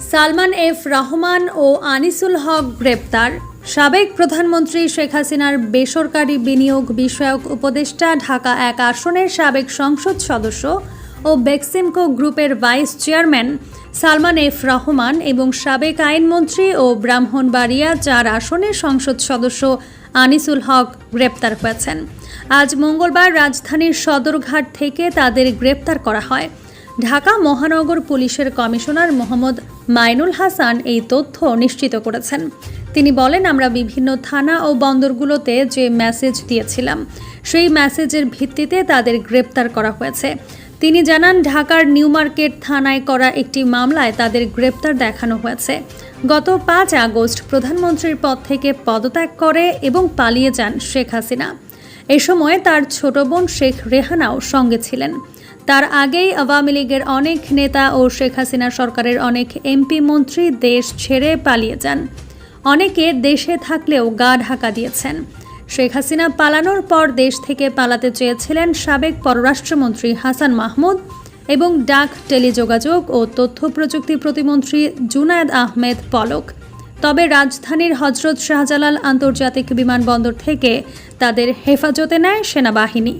Salman F Rahman ও আনিসুল হক গ্রেপ্তার। সাবেক প্রধানমন্ত্রী শেখ হাসিনার বেসরকারি বিনিয়োগ বিষয়ক উপদেষ্টা ঢাকা এক আসনের সাবেক সংসদ সদস্য ও বেক্সিমকো গ্রুপের vice chairman Salman F Rahman এবং সাবেক আইনমন্ত্রী ও ব্রাহ্মণবাড়িয়া চার আসনের সংসদ সদস্য আনিসুল হক গ্রেপ্তার হয়েছেন। আজ মঙ্গলবার রাজধানীর সদরঘাট থেকে তাদের গ্রেপ্তার করা হয়। ঢাকা মহানগর পুলিশের কমিশনার মোহাম্মদ মাইনুল হাসান এই তথ্য নিশ্চিত করেছেন। তিনি বলেন, আমরা বিভিন্ন থানা ও বন্দরগুলোতে যে মেসেজ দিয়েছিলাম, সেই মেসেজের ভিত্তিতে তাদের গ্রেপ্তার করা হয়েছে। তিনি জানান, ঢাকার নিউ মার্কেট থানায় করা একটি মামলায় তাদের গ্রেপ্তার দেখানো হয়েছে। গত পাঁচ আগস্ট প্রধানমন্ত্রীর পদ থেকে পদত্যাগ করে এবং পালিয়ে যান শেখ হাসিনা। এ সময় তার ছোট বোন শেখ রেহানাও সঙ্গে ছিলেন। তার আগেই আওয়ামী লীগের অনেক নেতা ও শেখ হাসিনা সরকারের অনেক এমপি মন্ত্রী দেশ ছেড়ে পালিয়ে যান। অনেকে দেশে থাকলেও গা ঢাকা দিয়েছেন। শেখ হাসিনা পালানোর পর দেশ থেকে পালাতে চেয়েছিলেন সাবেক পররাষ্ট্রমন্ত্রী হাসান মাহমুদ এবং ডাক, টেলিযোগাযোগ ও তথ্য প্রযুক্তি প্রতিমন্ত্রী জুনায়েদ আহমেদ পলক। তবে রাজধানীর হজরত শাহজালাল আন্তর্জাতিক বিমানবন্দর থেকে তাদের হেফাজতে নেয় সেনাবাহিনী।